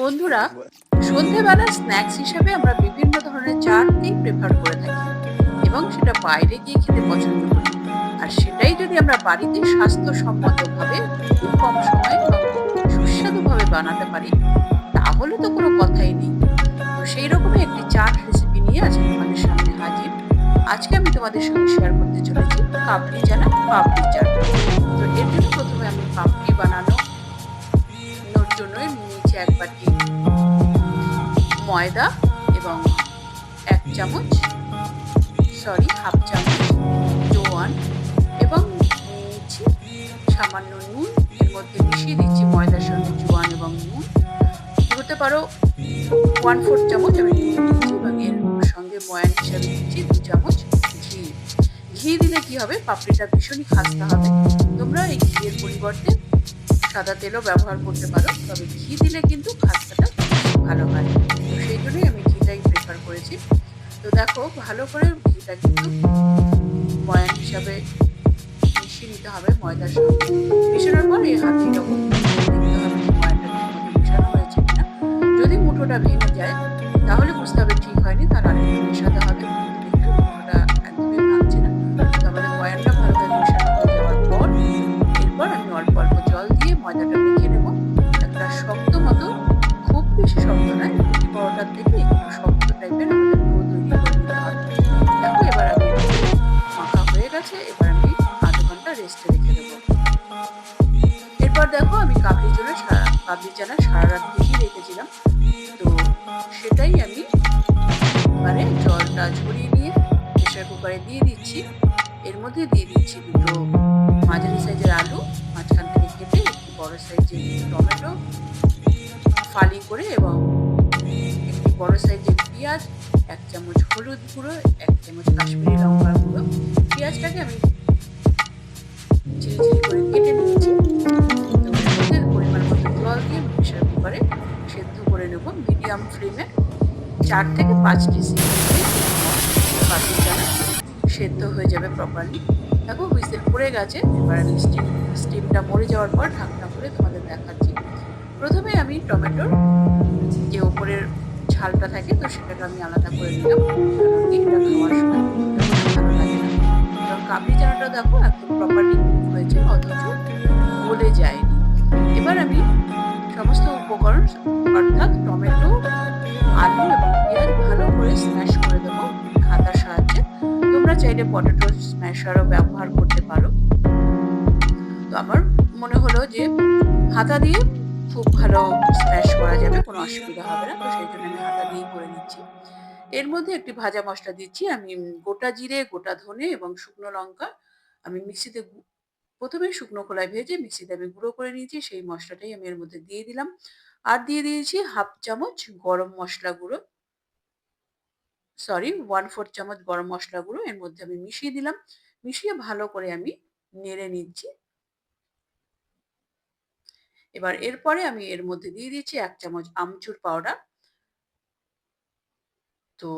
বন্ধুরা সন্ধেবেলা স্ন্যাক্স হিসাবে আমরা বিভিন্ন ধরনের চাটনি প্রেফার করে থাকি এবং সেটা বাইরে গিয়ে খেতে পছন্দ করি। আর সেটাই যদি আমরা বাড়িতে স্বাস্থ্যসম্মতভাবে খুব কম সময়ে সুস্বাদুভাবে বানাতে পারি, তাহলে তো কোনো কথাই নেই। তো সেই রকমই একটি চাট রেসিপি নিয়ে আজকে তোমাদের সামনে হাজির। আজকে আমি তোমাদের সঙ্গে শেয়ার করতে চলেছি পাপড়ি জানা পাপড়ি চাট। ময়দা এবং এক চামচ সরি হাফ চামচ জোয়ান এবং নিয়েছি সামান্য নুন। এর মধ্যে মিশিয়ে দিচ্ছি ময়দার সঙ্গে জোয়ান এবং নুন। হতে পারো? ওয়ান ফোর চামচ আমি এবং এর সঙ্গে ময়ান হিসাবে দিচ্ছি দু চামচ ঘি। ঘি দিলে কি হবে? পাপড়িটা ভীষণই খাস্তা হবে। তোমরা এই ঘিয়ের পরিবর্তে সাদা তেলও ব্যবহার করতে পারো, তবে ঘি দিলে কিন্তু খাস্তাটা ভালো হয়। তো সেই জন্যই আমি ঘিটাই প্রেফার করেছি। তো দেখো, ভালো করে ঘিটা কিন্তু বয়ান হিসাবে মিশিয়ে নিতে হবে ময়দার সঙ্গে। মিশানোর পর এই হাত এরকম দেখতে হবে যে যদি মুঠোটা ভেঙে যায়, তাহলে বুঝতে হবে ঠিক হয়নি, তার আরেকটু মেশাতে হবে। রেস্টে রেখে দেবো এরপর দেখো আমি কাবলি জন্য সারা, কাবলি চানা সারা রাত ভিজিয়ে রেখেছিলাম। তো সেটাই আমি এবারে জলটা ঝরিয়ে নিয়ে প্রেশার কুকারে দিয়ে দিচ্ছি। এর মধ্যে দিয়ে দিচ্ছি দুটো মাঝারি সাইজের আলু, মাঝখান থেকে কেটে একটি বড় সাইজের টমেটো, ফালি করে এবং একটি বড় সাইজের পেঁয়াজ, এক চামচ হলুদ গুঁড়ো, এক চামচ কাশ্মীরি লঙ্কার গুঁড়ো। পেঁয়াজটাকে আমি ঝিরি ঝিরি করে কেটে নিয়েছি তো এর পরিমাণ মতো জল দিয়ে প্রেশার কুকারে সেদ্ধ করে নেব মিডিয়াম ফ্লেমে চার থেকে পাঁচটি সিটি চানা সেদ্ধ হয়ে যাবে প্রপারলি দেখো হুইসেল পড়ে গেছে এবার আমি স্টিম স্টিমটা মরে যাওয়ার পর ঢাকনা করে তোমাদের দেখাচ্ছি প্রথমে আমি টমেটোর যে ওপরের ঝালটা থাকে তো সেটাকে আমি আলাদা করে নিলাম এটা খাওয়ার সময় কাবলি চানাটা দেখো একদম প্রপারলি হয়েছে, অথচ গলে যায়নি। এবার আমি সমস্ত উপকরণ, অর্থাৎ টমেটো, আলু এবং পেঁয়াজ ভালো করে স্ম্যাশ করে দেবো খাতার সাহায্যে। তোমরা চাইলে পটেটো স্ম্যাশারও ব্যবহার করতে পারো। তো আমার মনে হলো যে হাতা দিয়ে খুব ভালো স্ম্যাশ করা যাবে, কোনো অসুবিধা হবে না, তো সেই জন্য আমি হাতা দিয়েই করে নিচ্ছি। এর মধ্যে একটি ভাজা মশলা দিচ্ছি, আমি গোটা জিরে, গোটা ধনে এবং শুকনো লঙ্কা, আমি মিক্সিতে প্রথমে শুকনো খোলায় ভেজে মিক্সিতে আমি গুঁড়ো করে নিয়েছি, সেই মশলাটাই আমি এর মধ্যে দিয়ে দিলাম। আর দিয়ে দিয়েছি হাফ চামচ গরম মশলা গুঁড়ো। সরি ওয়ান ফোর চামচ গরম মশলা গুঁড়ো এর মধ্যে আমি মিশিয়ে দিলাম। মিশিয়ে ভালো করে আমি নেড়ে নিচ্ছি। এবার এরপরে আমি এর মধ্যে দিয়ে দিয়েছি এক চামচ আমচুর পাউডার। তো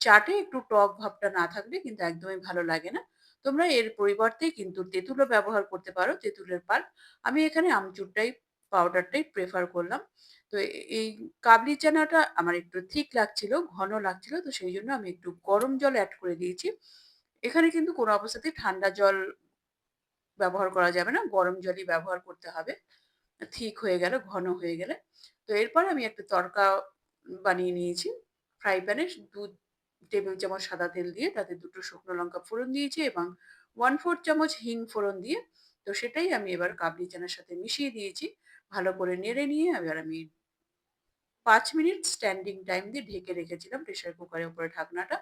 চাটে একটু টক ভাবটা না থাকলে কিন্তু একদমই ভালো লাগে না। তোমরা এর পরিবর্তে কিন্তু তেঁতুলও ব্যবহার করতে পারো, তেঁতুলের পাল্প আমি এখানে আমচুরটাই পাউডারটাই প্রেফার করলাম। তো এই কাবলি চানাটা আমার একটু ঠিক লাগছিল, ঘন লাগছিল, তো সেই জন্য আমি একটু গরম জল অ্যাড করে দিয়েছি। এখানে কিন্তু কোনো অবস্থাতেই ঠান্ডা জল ব্যবহার করা যাবে না, গরম জলই ব্যবহার করতে হবে। ঠিক হয়ে গেল, ঘন হয়ে গেলে। তো এরপর আমি একটা তরকা বানিয়ে নিয়েছি ফ্রাই প্যানে দু টেবিল চামচ সাদা তেল দিয়ে তাতে দুটো শুকনো লঙ্কা ফোড়ন দিয়েছি এবং ওয়ান ফোর চামচ হিং ফোড়ন দিয়ে, তো সেটাই আমি এবার কাবলি চানার সাথে মিশিয়ে দিয়েছি। ভালো করে নেড়ে নিয়ে এবার আমি পাঁচ মিনিট স্ট্যান্ডিং টাইম দিয়ে ঢেকে রেখেছিলাম প্রেশার কুকারের উপরে ঢাকনাটা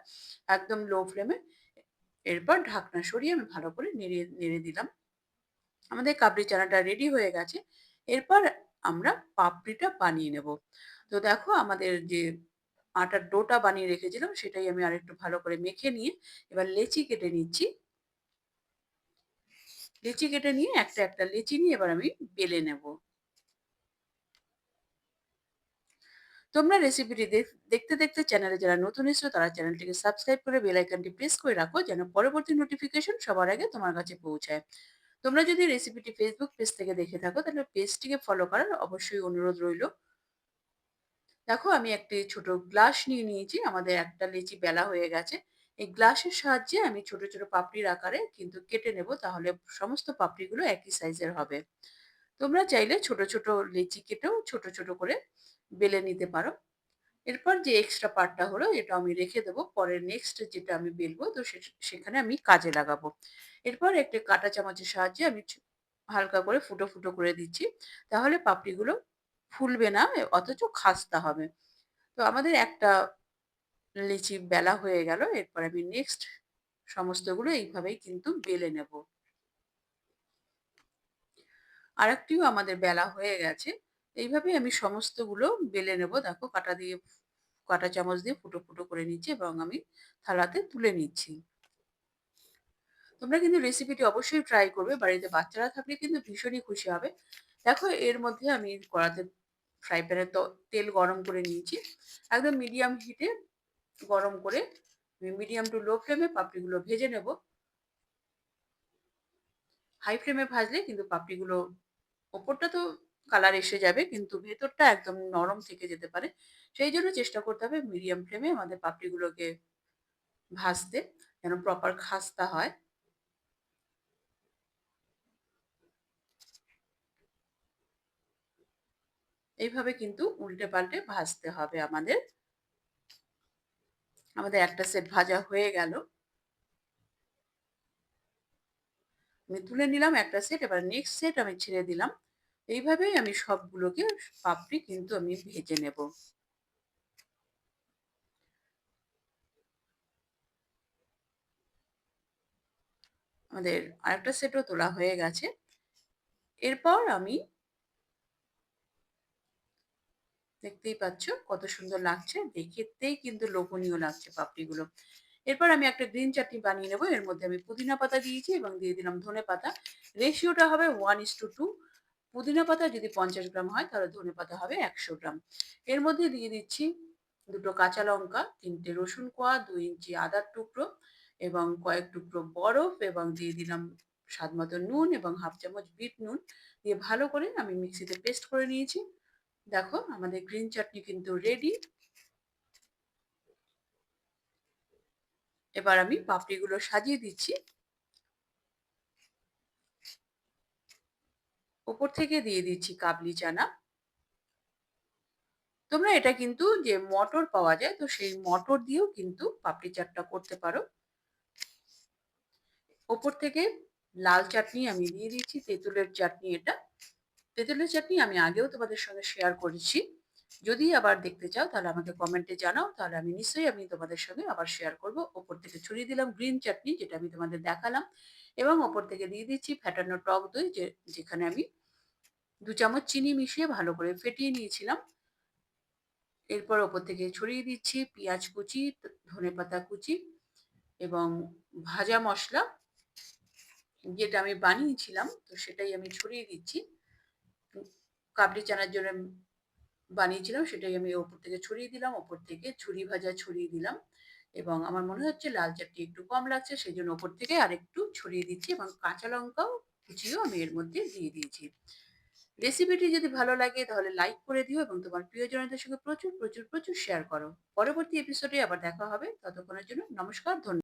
একদম লো ফ্লেমে এরপর ঢাকনা সরিয়ে আমি ভালো করে নেড়ে নেড়ে দিলাম। আমাদের কাবলি চানাটা রেডি হয়ে গেছে। এরপর আমরা পাপড়িটা বানিয়ে নেব। তো দেখো আমাদের যে আটার ডোটা বানিয়ে রেখেছিলাম, সেটাই আমি আরেকটু ভালো করে মেখে নিয়ে এবার লেচি কেটে নিচ্ছি। লেচি কেটে নিয়ে একটা একটা লেচি নিয়ে এবার আমি বেলে নেব। তোমরা রেসিপিটি দেখতে দেখতে চ্যানেলে যারা নতুন এসছো, তারা চ্যানেলটিকে সাবস্ক্রাইব করে বেল আইকনটি প্রেস করে রাখো যেন পরবর্তী নোটিফিকেশন সবার আগে তোমার কাছে পৌঁছায়। তোমরা যদি রেসিপিটি ফেসবুক পেজ থেকে দেখে থাকো, তাহলে পেজটিকে ফলো করার অবশ্যই অনুরোধ রইল। দেখো আমি একটি ছোট গ্লাস নিয়ে নিয়েছি। আমাদের একটা লিচি বেলা হয়ে গেছে। এই গ্লাসের সাহায্যে আমি ছোট, ছোট পাপড়ির আকারে কিন্তু কেটে নেব। তাহলে সমস্ত পাপড়িগুলো একই সাইজের হবে। তোমরা চাইলে ছোট, ছোট লেচি কেটেও ছোট, ছোট করে বেলে নিতে পারো। এরপর যে এক্সট্রা পার্টটা হলো এটা আমি রেখে দেবো। পরে নেক্সট যেটা আমি বেলবো তো সেখানে আমি কাজে লাগাবো। এরপর একটা কাঁটা চামচের সাহায্যে আমি হালকা করে ফুটো, ফুটো করে দিচ্ছি। তাহলে পাপড়িগুলো ফুলবে না অথচ খাস্তা হবে। তো আমাদের একটা লিচি বেলা হয়ে গেল। এরপর আমি নেক্সট সমস্তগুলো এইভাবেই কিন্তু বেলে নেব। আরেকটিও আমাদের বেলা হয়ে গেছে। এইভাবেই আমি সমস্তগুলো বেলে নেব। দেখো কাঁটা দিয়ে কাঁটা চামচ দিয়ে ফুটো, ফুটো করে নিচ্ছি এবং আমি থালাতে তুলে নিচ্ছি। তোমরা কিন্তু রেসিপিটি অবশ্যই ট্রাই করবে। বাড়িতে বাচ্চারা থাকলে কিন্তু ভীষণই খুশি হবে। দেখো এর মধ্যে আমি কড়াতে ফ্রাই প্যানে তেল গরম করে নিয়েছি। একদম মিডিয়াম হিটে গরম করে মিডিয়াম টু লো ফ্লেমে পাপড়িগুলো ভেজে নেব। হাই ফ্লেমে ভাজলে কিন্তু পাপড়িগুলো ওপরটা তো কালার এসে যাবে, কিন্তু ভেতরটা একদম নরম থেকে যেতে পারে। সেই জন্য চেষ্টা করতে হবে মিডিয়াম ফ্লেমে আমাদের পাপড়িগুলোকে ভাজতে যেন প্রপার খাস্তা হয়। এইভাবে কিন্তু উল্টে পাল্টে ভাজতে হবে আমাদের। আমাদের একটা সেট ভাজা হয়ে গেল। আমি তুলে নিলাম একটা সেট এবার নেক্সট সেট আমি ছেড়ে দিলাম। এইভাবেই আমি সবগুলোকে পাপড়ি কিন্তু আমি ভেজে নেব। আমাদের আরেকটা সেটও তোলা হয়ে গেছে। এরপর আমি দেখতেই পাচ্ছ কত সুন্দর লাগছে। দেখতেই কিন্তু লোভনীয় লাগছে পাপড়িগুলো। এরপর আমি একটা গ্রিন চাটনি বানিয়ে নেব। এর মধ্যে আমি পুদিনা পাতা দিয়েছি এবং দিয়ে দিলাম ধনে পাতা। রেশিওটা হবে 1:2 পুদিনা পাতা যদি 50 গ্রাম হয় তাহলে ধনে পাতা হবে 100 গ্রাম। এর মধ্যে দিয়ে দিচ্ছি দুটো কাঁচা লঙ্কা, তিনটে রসুন কোয়া, 2 ইঞ্চি আদার টুকরো এবং কয়েক টুকরো বরফ এবং দিয়ে দিলাম স্বাদ মতো নুন এবং হাফ চামচ বিট নুন দিয়ে ভালো করে আমি মিক্সিতে পেস্ট করে নিয়েছি। দেখো, আমাদের গ্রিন চাটনি কিন্তু রেডি। এবার আমি পাপড়িগুলো সাজিয়ে দিচ্ছি। ওপর থেকে দিয়ে দিচ্ছি কাবলি চানা। তোমরা এটা কিন্তু যে মটর পাওয়া যায়, তো সেই মটর দিয়েও কিন্তু পাপড়ি চাটটা করতে পারো। ওপর থেকে লাল চাটনি আমি দিয়ে দিচ্ছি, তেঁতুলের চাটনি এটা। তেঁতুলের চাটনি আমি আগেও তোমাদের সঙ্গে শেয়ার করেছি। যদি আবার দেখতে চাও তাহলে আমাকে কমেন্টে জানাও তাহলে আমি নিশ্চয়ই আমি তোমাদের সঙ্গে আবার শেয়ার করব। ওপর থেকে ছড়িয়ে দিলাম গ্রিন চাটনি যেটা আমি তোমাদের দেখালাম এবং ওপর থেকে দিয়ে দিচ্ছি ফ্যাটানো টক দই যে যেখানে আমি দু চামচ চিনি মিশিয়ে ভালো করে ফেটিয়ে নিয়েছিলাম। এরপর ওপর থেকে ছড়িয়ে দিচ্ছি পেঁয়াজ কুচি, ধনেপাতা কুচি এবং ভাজা মশলা যেটা আমি বানিয়েছিলাম তো সেটাই আমি ছড়িয়ে দিচ্ছি। কাবলি চানার জন্য বানিয়েছিলাম সেটাই আমি ওপর থেকে ছড়িয়ে দিলাম। ওপর থেকে ছুরি ভাজা ছড়িয়ে দিলাম এবং আমার মনে হচ্ছে লাল চাটটি একটু কম লাগছে সেই জন্য ওপর থেকে আরেকটু ছড়িয়ে দিচ্ছি এবং কাঁচা লঙ্কাও কুচিও আমি এর মধ্যে দিয়ে দিয়েছি। রেসিপিটি যদি ভালো লাগে তাহলে লাইক করে দিও এবং তোমার প্রিয়জনদের সঙ্গে প্রচুর, প্রচুর, প্রচুর শেয়ার করো। পরবর্তী এপিসোডে আবার দেখা হবে। ততক্ষণের জন্য নমস্কার, ধন্য